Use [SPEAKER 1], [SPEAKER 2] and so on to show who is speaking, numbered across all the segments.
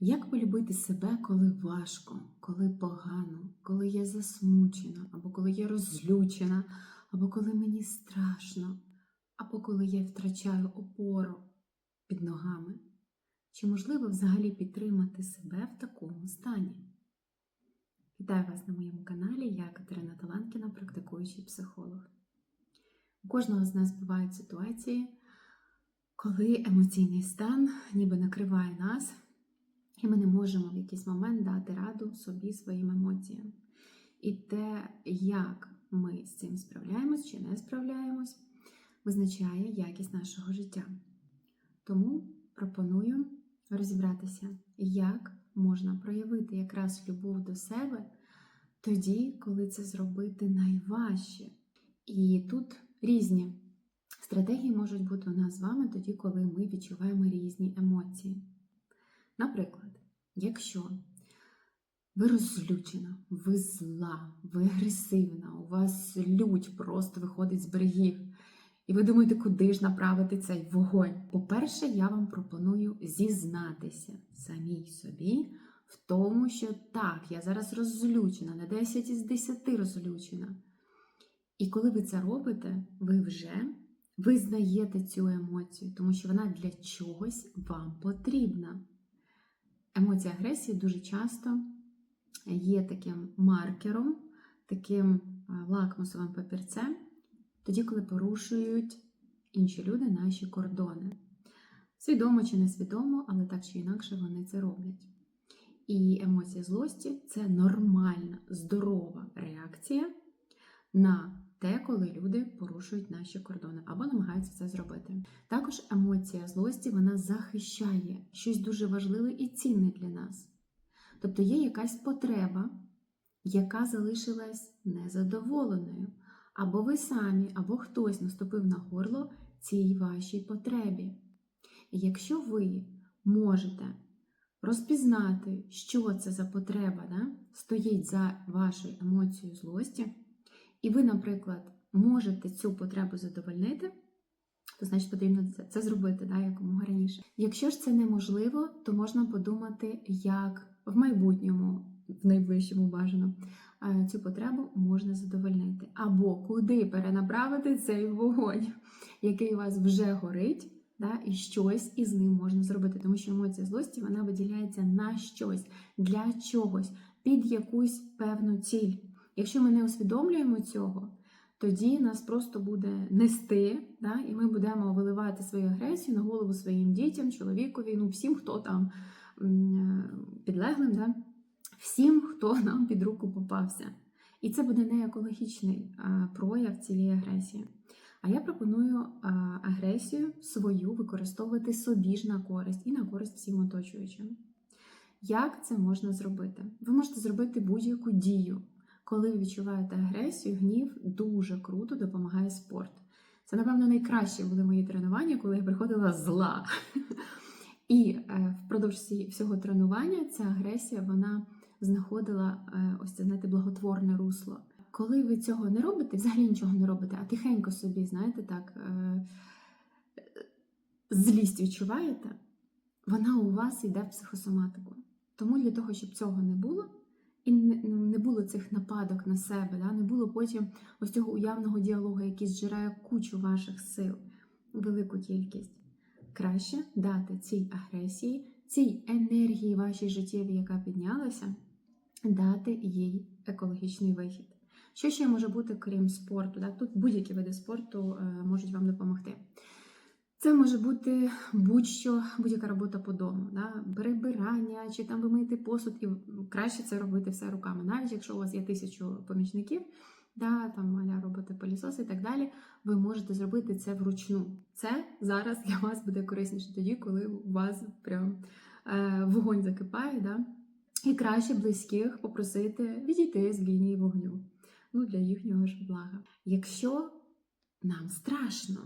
[SPEAKER 1] Як полюбити себе, коли важко, коли погано, коли я засмучена, або коли я розлючена, або коли мені страшно, або коли я втрачаю опору під ногами? Чи можливо взагалі підтримати себе в такому стані? Вітаю вас на моєму каналі, я Катерина Таланкіна, практикуючий психолог. У кожного з нас бувають ситуації, коли емоційний стан ніби накриває нас, і ми не можемо в якийсь момент дати раду собі своїм емоціям. І те, як ми з цим справляємось чи не справляємось, визначає якість нашого життя. Тому пропоную розібратися, як можна проявити якраз любов до себе тоді, коли це зробити найважче. І тут різні стратегії можуть бути у нас з вами тоді, коли ми відчуваємо різні емоції. Наприклад, якщо ви розлючена, ви зла, ви агресивна, у вас лють просто виходить з берегів, і ви думаєте, куди ж направити цей вогонь? По-перше, я вам пропоную зізнатися самій собі в тому, що так, я зараз розлючена, на 10 із 10 розлючена. І коли ви це робите, ви вже визнаєте цю емоцію, тому що вона для чогось вам потрібна. Емоція агресії дуже часто є таким маркером, таким е, лакмусовим папірцем, тоді, коли порушують інші люди наші кордони. Свідомо чи несвідомо, але так чи інакше вони це роблять. І емоція злості це нормальна, здорова реакція на те, коли люди порушують наші кордони або намагаються це зробити. Також емоція злості вона захищає щось дуже важливе і цінне для нас. Тобто є якась потреба, яка залишилась незадоволеною. Або ви самі, або хтось наступив на горло цій вашій потребі. І якщо ви можете розпізнати, що це за потреба, да, стоїть за вашою емоцією злості, і ви, наприклад, можете цю потребу задовольнити, то значить потрібно це, це зробити да, якомога раніше. Якщо ж це неможливо, то можна подумати, як в майбутньому, в найближчому бажано, е, цю потребу можна задовольнити. Або куди перенаправити цей вогонь, який у вас вже горить. Да, і щось із ним можна зробити, тому що емоція злості вона виділяється на щось, для чогось, під якусь певну ціль. Якщо ми не усвідомлюємо цього, тоді нас просто буде нести, да, і ми будемо виливати свою агресію на голову своїм дітям, чоловікові, ну всім, хто там підлеглим, да, всім, хто нам під руку попався. І це буде не екологічний прояв цієї агресії. А я пропоную агресію свою використовувати собі ж на користь і на користь всім оточуючим. Як це можна зробити? Ви можете зробити будь-яку дію. Коли ви відчуваєте агресію, гнів дуже круто допомагає спорт. Це, напевно, найкраще були мої тренування, коли я приходила зла. І е, впродовж всього тренування ця агресія вона знаходила е, ось це знаєте, благотворне русло. Коли ви цього не робите, взагалі нічого не робите, а тихенько собі, знаєте, так, е, злість відчуваєте, вона у вас йде в психосоматику. Тому для того, щоб цього не було, і не було цих нападок на себе, да? не було потім ось цього уявного діалогу, який зжирає кучу ваших сил, велику кількість. Краще дати цій агресії, цій енергії вашій життєвій, яка піднялася, дати їй екологічний вихід. Що ще може бути, крім спорту? Да? Тут будь-які види спорту е, можуть вам допомогти. Це може бути будь-що, будь-яка робота по дому, да? прибирання, чи там вимити посуд, і краще це робити все руками. Навіть якщо у вас є тисячу помічників, да, там маля роботи пилісос і так далі, ви можете зробити це вручну. Це зараз для вас буде корисніше тоді, коли у вас прям е, вогонь закипає. Да? І краще близьких попросити відійти з лінії вогню. Ну, для їхнього ж блага. Якщо нам страшно,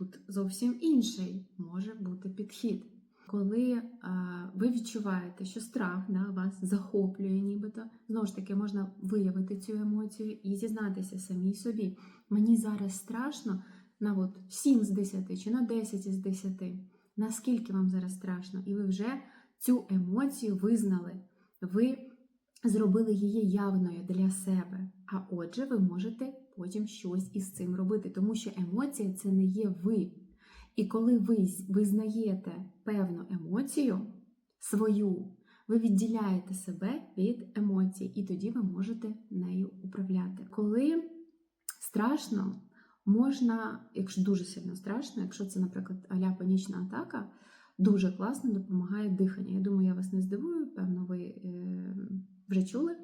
[SPEAKER 1] тут зовсім інший може бути підхід. Коли а, ви відчуваєте, що страх да, вас захоплює, нібито, знову ж таки, можна виявити цю емоцію і зізнатися самій собі. Мені зараз страшно на от 7 з 10 чи на 10 із 10. Наскільки вам зараз страшно? І ви вже цю емоцію визнали, ви зробили її явною для себе. А отже, ви можете потім щось із цим робити, тому що емоція це не є ви. І коли ви визнаєте певну емоцію свою, ви відділяєте себе від емоцій, і тоді ви можете нею управляти. Коли страшно, можна, якщо дуже сильно страшно, якщо це, наприклад, аля панічна атака, дуже класно допомагає дихання. Я думаю, я вас не здивую, певно, ви е, вже чули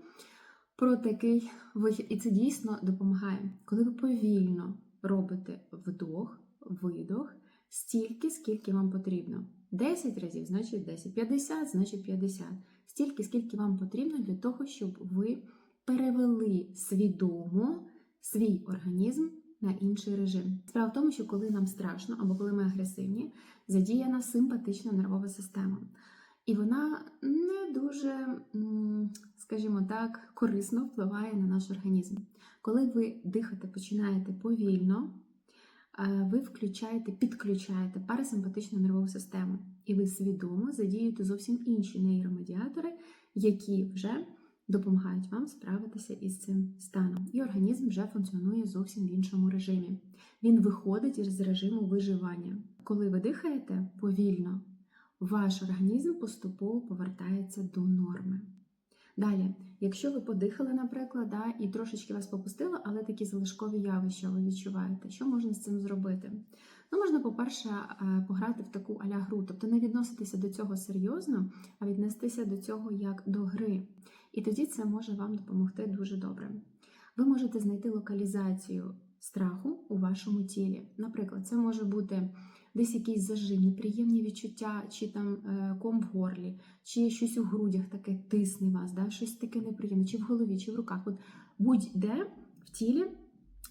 [SPEAKER 1] про такий вихід. І це дійсно допомагає. Коли ви повільно робите вдох, видох, стільки, скільки вам потрібно. 10 разів, значить 10, 50, значить 50. Стільки, скільки вам потрібно для того, щоб ви перевели свідомо свій організм на інший режим. Справа в тому, що коли нам страшно або коли ми агресивні, задіяна симпатична нервова система. І вона не дуже, скажімо так, корисно впливає на наш організм. Коли ви дихати починаєте повільно, ви включаєте, підключаєте парасимпатичну нервову систему, і ви свідомо задіюєте зовсім інші нейромедіатори, які вже допомагають вам справитися із цим станом. І організм вже функціонує зовсім в іншому режимі. Він виходить із режиму виживання. Коли ви дихаєте повільно, ваш організм поступово повертається до норми. Далі, якщо ви подихали, наприклад, да, і трошечки вас попустило, але такі залишкові явища ви відчуваєте, що можна з цим зробити? Ну, можна, по-перше, пограти в таку аля гру, тобто не відноситися до цього серйозно, а віднестися до цього як до гри. І тоді це може вам допомогти дуже добре. Ви можете знайти локалізацію страху у вашому тілі. Наприклад, це може бути десь якийсь зажим, неприємні відчуття, чи там е, ком в горлі, чи щось у грудях таке тисне вас, да? щось таке неприємне, чи в голові, чи в руках. От будь-де в тілі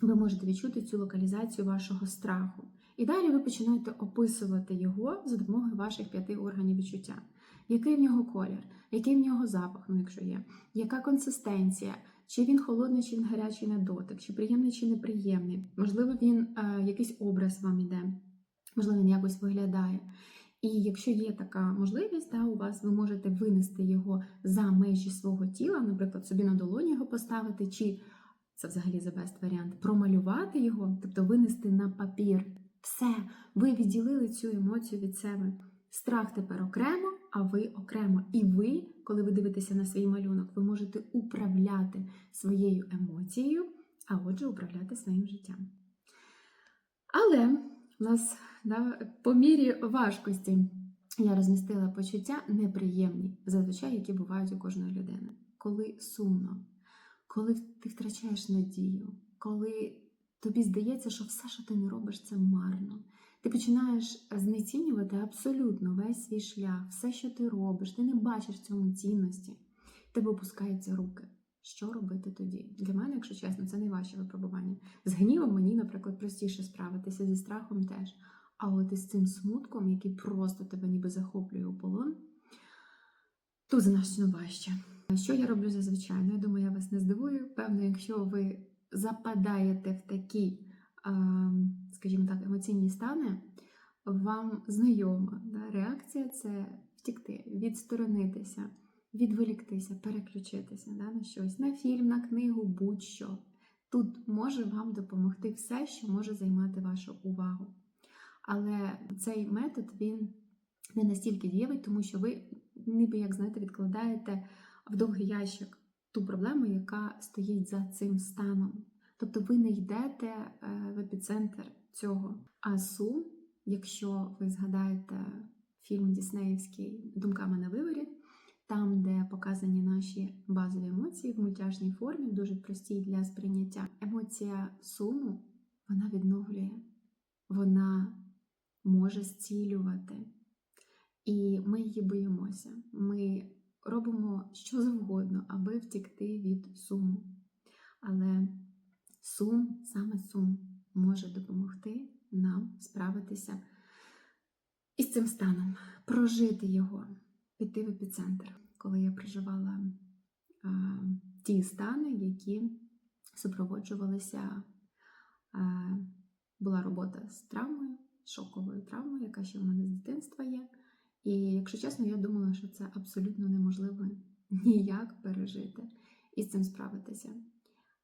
[SPEAKER 1] ви можете відчути цю локалізацію вашого страху. І далі ви починаєте описувати його за допомогою ваших п'яти органів відчуття. Який в нього колір, який в нього запах, ну якщо є, яка консистенція, чи він холодний, чи він гарячий на дотик, чи приємний, чи неприємний. Можливо, він е, якийсь образ вам іде, можливо, він якось виглядає. І якщо є така можливість, да, у вас ви можете винести його за межі свого тіла, наприклад, собі на долоні його поставити, чи це взагалі за best варіант, промалювати його, тобто винести на папір. Все, ви відділили цю емоцію від себе. Страх тепер окремо, а ви окремо. І ви, коли ви дивитеся на свій малюнок, ви можете управляти своєю емоцією, а отже, управляти своїм життям. Але у нас да, по мірі важкості я розмістила почуття неприємні, зазвичай, які бувають у кожної людини. Коли сумно, коли ти втрачаєш надію, коли тобі здається, що все, що ти не робиш, це марно. Ти починаєш знецінювати абсолютно весь свій шлях, все, що ти робиш, ти не бачиш цьому цінності, тебе опускаються руки. Що робити тоді? Для мене, якщо чесно, це найважче випробування. З гнівом мені, наприклад, простіше справитися зі страхом теж. А от із цим смутком, який просто тебе ніби захоплює у полон, тут значно важче. Що я роблю зазвичай? Ну, я думаю, я вас не здивую. Певно, якщо ви западаєте в такі, скажімо так, емоційні стани, вам знайома да? реакція це втікти, відсторонитися, відволіктися, переключитися да? на щось, на фільм, на книгу, будь-що. Тут може вам допомогти все, що може займати вашу увагу. Але цей метод він не настільки дієвий, тому що ви, ніби, як знаєте, відкладаєте в довгий ящик ту проблему, яка стоїть за цим станом. Тобто ви не йдете е, в епіцентр цього. А сум, якщо ви згадаєте фільм Діснеївський Думками на виворі, там, де показані наші базові емоції в мультяшній формі, дуже простій для сприйняття. Емоція суму вона відновлює, вона може зцілювати. І ми її боїмося. Ми робимо що завгодно, аби втікти від суму. Але сум, саме сум, може допомогти нам справитися із цим станом, прожити його, піти в епіцентр, коли я проживала а, ті стани, які супроводжувалися, а, була робота з травмою, шоковою травмою, яка ще в мене з дитинства є. І якщо чесно, я думала, що це абсолютно неможливо ніяк пережити і з цим справитися.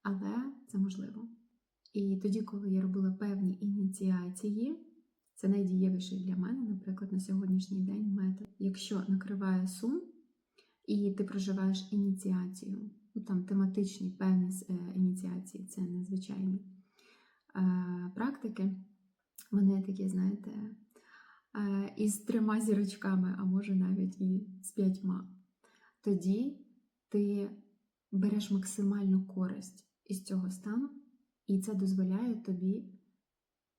[SPEAKER 1] Але це можливо. І тоді, коли я робила певні ініціації, це найдієвіший для мене, наприклад, на сьогоднішній день метод. Якщо накриває сум, і ти проживаєш ініціацію, ну там тематичні певні е, ініціації, це незвичайні е, практики, вони такі, знаєте, е, із трьома зірочками, а може навіть і з п'ятьма. Тоді ти береш максимальну користь із цього стану, і це дозволяє тобі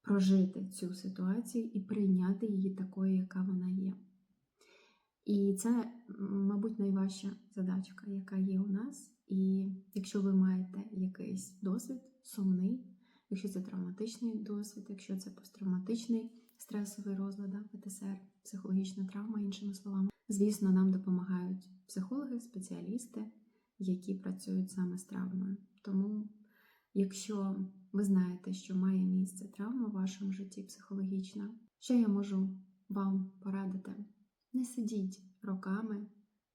[SPEAKER 1] прожити цю ситуацію і прийняти її такою, яка вона є. І це, мабуть, найважча задачка, яка є у нас. І якщо ви маєте якийсь досвід сумний, якщо це травматичний досвід, якщо це посттравматичний стресовий розлад, ПТСР, психологічна травма, іншими словами, звісно, нам допомагають психологи, спеціалісти, які працюють саме з травмою. Тому, якщо ви знаєте, що має місце травма в вашому житті психологічна, що я можу вам порадити? Не сидіть роками,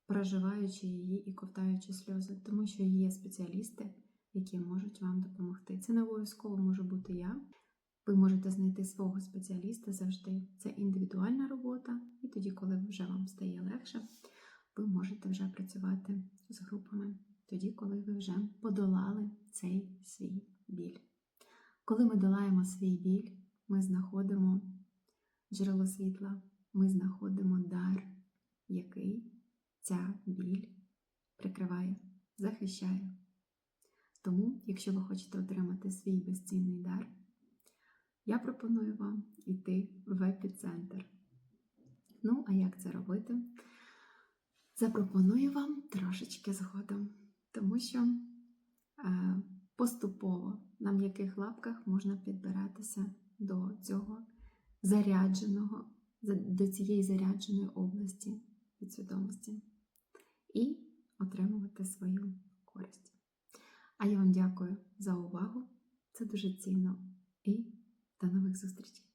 [SPEAKER 1] проживаючи її і ковтаючи сльози, тому що є спеціалісти, які можуть вам допомогти. Це не обов'язково може бути я. Ви можете знайти свого спеціаліста завжди. Це індивідуальна робота, і тоді, коли вже вам стає легше, ви можете вже працювати з групами, тоді, коли ви вже подолали цей свій біль. Коли ми долаємо свій біль, ми знаходимо джерело світла, ми знаходимо дар, який ця біль прикриває, захищає. Тому, якщо ви хочете отримати свій безцінний дар, я пропоную вам йти в епіцентр. Ну, а як це робити? Запропоную вам трошечки згодом, тому що е, поступово на м'яких лапках можна підбиратися до цього зарядженого, до цієї зарядженої області підсвідомості і отримувати свою користь. А я вам дякую за увагу. Це дуже цінно і до нових зустрічей!